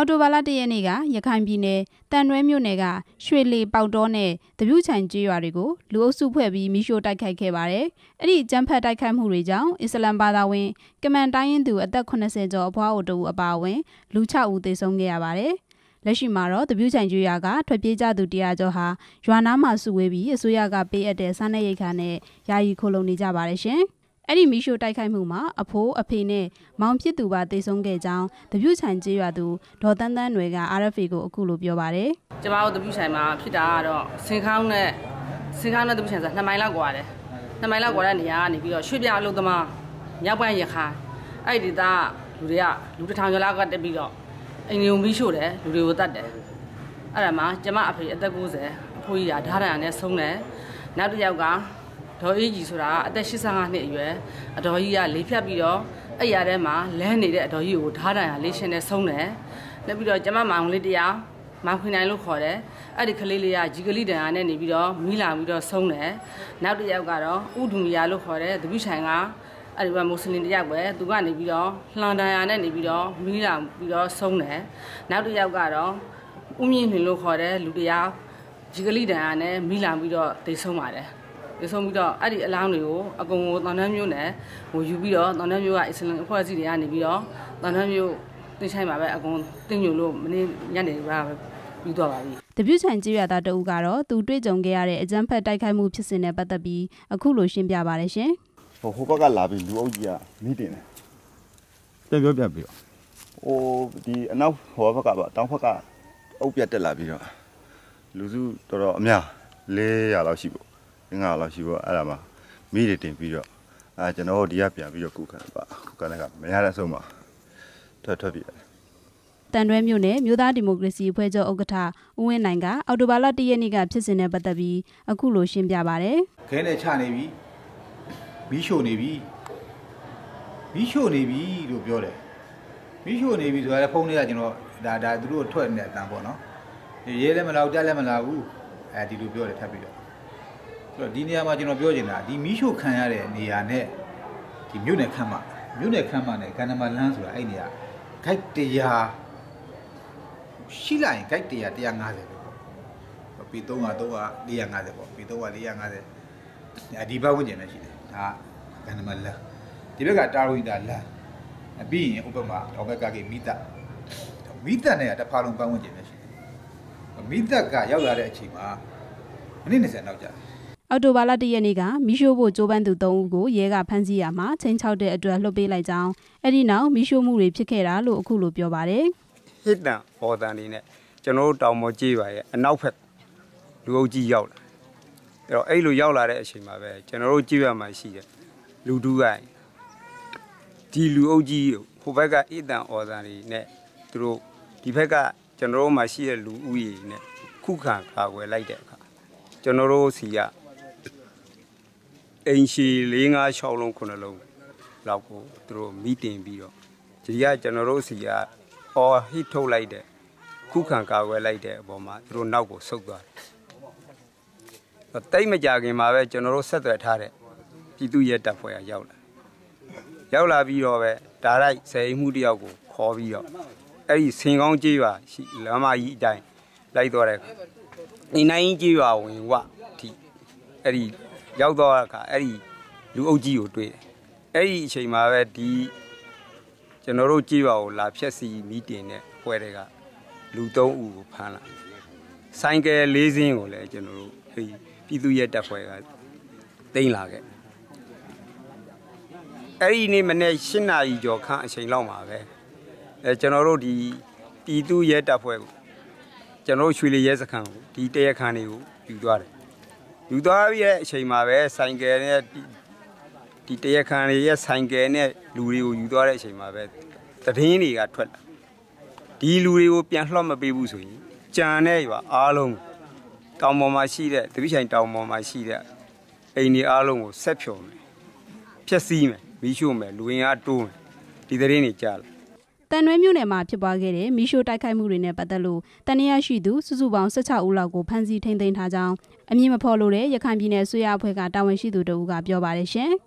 အော်တိုဘာလ၁ရက်နေ့ကရခိုင်ပြည်နယ်တန်ရွဲမြို့နယ်ကရွှေလီပေါက်တောနဲ့တပြူချိုင်ကျေးရွာတွေကိုလူအုပ်စုဖွဲ့ပြီးမိရှို့တိုက်ခိုက်ခဲ့ပါတယ်။အဲ့ဒီကြမ်းဖက်တိုက်ခိုက်မှုတွေကြောင့်အစ္စလမ်ဘာသာဝင်ကမန်တိုင်းရင်သူအသက်80ကျော်အဖွားအိုတူအပါအဝင်လူ6ဦးသေဆုံးခဲ့ရပါတယ်။လက်ရှိမှာတော့တပြူချိုင်ကျွော်ကထွက်ပြေးကြသူတရားကျော်ဟာရွာနာမှာစုဝေးပြီးအစိုးရကပေးအပ်တဲ့စားနပ်ရိက္ခာနဲ့ယာယီခိုလုံနေကြပါတယ်ရှင်။ အဲ့ဒီမီးရှို့တိုက်ခိုက်မှုမှာအဖိုးအဖေနဲ့မောင်ဖြစ်သူပါတေဆုံးခဲ့ကြောင်းတပြုဆိုင်ကျေးရွာသူဒေါ်တန်းတန်းတွေက RFA ကိုအခုလိုပြောပါတယ်။ကျမတို့တပြုဆိုင်မှာဖြစ်တာကတော့စင်ခေါင်းနဲ့စင်ခေါင်းနဲ့တပြုဆိုင်ဆိုနှစ်မိုင်လောက်ကွာတယ်။နှစ်မိုင်လောက်ကွာတဲ့နေရာကနေပြီးတော့ရွှေပြအလုံးသမားမြောက်ပိုင်းရခိုင်အဲ့ဒီဒေသလူတွေကလူတစ်ထောင်ကျော်လောက်ကတက်ပြီးတော့အိမ်လုံးမီးရှို့တယ်လူတွေကိုတတ်တယ်။အဲ့ဒါမှာကျမအဖေအသက်90အဖိုးကြီးကဓာတ်ရံနဲ့ဆုံးတယ်။နောက်တစ်ယောက်က ဒေါ်အေးကြီးဆိုတာအသက်85နှစ်အရွယ်အတော်ကြီးကလေးဖြတ်ပြီးတော့အဲ့ရထဲမှာလမ်းနေတဲ့အတော်ကြီးကိုဓားတန်ရလေးရှင်နဲ့ဆုံးတယ်။နောက်ပြီးတော့ကျမမောင်လေးတရားမောင်ခွင်နိုင်လို့ခေါ်တယ်။အဲ့ဒီကလေးလေးကဂျီကလိတန်ရနဲ့နေပြီးတော့မိလာပြီးတော့ဆုံးတယ်။နောက်တစ်ယောက်ကတော့ဥဒူမီယာလို့ခေါ်တယ်။တပိဆိုင်ကအဲ့ဒီမှာမွတ်စလင်တယောက်ပဲသူကနေပြီးတော့လှန်တန်ရနဲ့နေပြီးတော့မိလာပြီးတော့ဆုံးတယ်။နောက်တစ်ယောက်ကတော့ဥမြင့်နှင်လို့ခေါ်တယ်လူတရားဂျီကလိတန်ရနဲ့မိလာပြီးတော့တိတ်ဆုံးပါတယ်။ ရဆုံးပြီးတော့အဲ့ဒီအလောင်းတွေကိုအကုန်ကိုတောင်တန်းမျိုးနဲ့ဟိုယူပြီးတော့တောင်တန်းမျိုးကအစ္စလမ်အဖွဲ့အစည်းတွေကနေပြီးတော့တောင်တန်းမျိုးတင်ဆိုင်ပါပဲအကုန်တင်ညိုလို့မနေ့ညနေကပဲပြီးသွားပါပြီတပြည့်ချန်ကြေးရသားတဦးကတော့သူတွေ့ကြုံခဲ့ရတဲ့အကြမ်းဖက်တိုက်ခိုက်မှုဖြစ်စဉ်နဲ့ပတ်သက်ပြီးအခုလိုရှင်းပြပါတယ်ရှင်ဟိုဟိုဘက်ကလာပြီးလူအုပ်ကြီးကမိတင်တယ်ပြပြောပြပြီးတော့ဟိုဒီအနောက်ဟိုဘက်ကပါတောင်ဘက်ကအုပ်ပြတ်တက်လာပြီးတော့လူစုတော်တော်အများ400လောက်ရှိပေါ့ ငါလောက်ရှိပေါ့အဲ့ဒါမှမိတွေတင်ပြီးတော့အဲကျွန်တော်တို့ဒီကပြန်ပြီးတော့ကုခံပါကုခံကမရတဲ့အဆုံးပါထွက်ထွက်ပြီးတန်တွဲမြို့နယ်မြို့သားဒီမိုကရေစီအဖွဲ့ချုပ်ဥက္ကဋ္ဌဦးဝင်းနိုင်ကအော်တိုဘာလ၁ရက်နေ့ကဖြစ်စဉ်နဲ့ပတ်သက်ပြီးအခုလိုရှင်းပြပါဗျ။ခဲနဲ့ချနေပြီမီးရှို့နေပြီမီးရှို့နေပြီလို့ပြောတယ်မီးရှို့နေပြီဆိုတာလည်းဖုန်းလေးကကျွန်တော်ဒါဒါသူတို့ထွက်နေတဲ့အတန်ပေါ့နော်ရဲလည်းမလာဘူးတက်လည်းမလာဘူးအဲဒီလိုပြောတယ်ထပ်ပြီးတော့ ဆိုတော့ဒီနေရာမှာကျွန်တော်ပြောချင်တာဒီမီးရှို့ခံရတဲ့နေရာနဲ့ဒီမြို့နယ်ခမ်းမမြို့နယ်ခမ်းမနဲ့ကန္နမလန်းဆိုတာအဲ့နေရာဂိုက်တရားရှိလိုက်ရင်ဂိုက်တရား150ပဲပေါ့ပီ300 300 450ပေါ့ပီ300 450အဲဒီဘက်ဝင်ကျင်ပဲရှိတယ်ဒါကန္နမလန်းဒီဘက်ကတာဝီတာလန်းပြီးရင်ဥပမာတော့ဘက်ကကမိသက်မိသက်နဲ့တဖာလုံးပတ်ဝန်းကျင်ပဲရှိတယ်မိသက်ကရောက်လာတဲ့အချိန်မှာမိနစ်20နောက်ကြာတယ် အော်တိုဘာလ၁ရက်နေ့ကမီရှို့ဖို့ကြိုးပမ်းသူ၃ဦးကိုရဲကဖမ်းဆီးရမှာချိန်ချောက်တဲ့အတွက်လွှတ်ပေးလိုက်ကြောင်းအဲ့ဒီနောက်မီရှို့မှုတွေဖြစ်ခဲ့တာလို့အခုလိုပြောပါတယ်ဟစ်တန်အော်တန်နေနဲ့ကျွန်တော်တို့တောင်ပေါ်ကြေးပါရဲ့အနောက်ဖက်လူအုပ်ကြီးရောက်လာအဲ့တော့အဲ့လိုရောက်လာတဲ့အချိန်မှာပဲကျွန်တော်တို့ကြည့်ရမှာရှိတယ်လူတူးကဒီလူအုပ်ကြီးဟိုဘက်ကအစ်တန်အော်တန်နေနဲ့သူတို့ဒီဘက်ကကျွန်တော်တို့မှာရှိတဲ့လူဦးရေနဲ့ခုခံကာကွယ်လိုက်တဲ့အခါကျွန်တော်တို့စီက အိမ်ရှိ၄၅6လုံး9လုံးလောက်ကိုသူတို့မိတင်ပြီးတော့ဒီကကျွန်တော်တို့စီကအော်ဟစ်ထုတ်လိုက်တဲ့ခုခံကာကွယ်လိုက်တဲ့အပေါ်မှာသူတို့နောက်ကိုဆုတ်သွားတယ်တိတ်မကြခင်မှာပဲကျွန်တော်တို့ဆက်သွယ်ထားတဲ့ပြည်သူရဲတပ်ဖွဲ့ကရောက်လာရောက်လာပြီးတော့ပဲဒါရိုက်ဆယ်အိမ်မှုတယောက်ကိုခေါ်ပြီးတော့အဲ့ဒီစင်ကောင်းကြေးရွာရှိလမ်းမကြီးအတိုင်းလိုက်သွားတဲ့ဒီနိုင်ကြေးရွာဝင်ဝဒီအဲ့ဒီ ရောက်တော့အခါအဲ့ဒီလူအုပ်ကြီးကိုတွေ့တယ်အဲ့ဒီအချိန်မှာပဲဒီကျွန်တော်တို့ကြည့်ပါဦးလာဖြက်စီမီတင်တဲ့ပွဲတွေကလူ၃ဦးကိုဖမ်းလာဆိုင်ကယ်၄စင်းကိုလည်းကျွန်တော်တို့ပြည်သူရဲတပ်ဖွဲ့ကတိမ့်လာခဲ့အဲ့ဒီနေ့မနေ့၈နာရီကျော်ခန့်အချိန်လောက်မှာပဲအဲကျွန်တော်တို့ဒီပြည်သူရဲတပ်ဖွဲ့ကိုကျွန်တော်တို့ရွှေလီရဲစခန်းကိုဒီတရခန်းတွေကိုယူသွားတယ် ယူသွားပြီးရဲ့အချိန်မှာပဲဆိုင်ကယ်နဲ့ဒီတရခန်တွေရဲ့ဆိုင်ကယ်နဲ့လူတွေကိုယူသွားတဲ့အချိန်မှာပဲသတင်းတွေကထွက်လာဒီလူတွေကိုပြန်လှော့မပေးဘူးဆိုရင်ကြံတဲ့ရွာအားလုံးတောင်ပေါ်မှာရှိတဲ့တပိဆိုင်တောင်ပေါ်မှာရှိတဲ့အိမ်တွေအားလုံးကိုဆက်ဖြုံမယ်ဖျက်ဆီးမယ်မီးရှို့မယ်လူဝင်အားတိုးမယ်ဒီသတင်းတွေကြားလာ တန်ရွဲမြို့နယ်မှာဖြစ်ပွားခဲ့တဲ့မီးရှို့တိုက်ခိုက်မှုတွေနဲ့ပတ်သက်လို့တန်ရရှိသူစုစုပေါင်း16ဦးလောက်ကိုဖမ်းဆီးထိန်းသိမ်းထားကြောင်းအမည်မဖော်လို့တဲ့ရခိုင်ပြည်နယ်ဆွေးရအဖွဲ့ကတာဝန်ရှိသူတို့ကပြောပါတယ်ရှင်။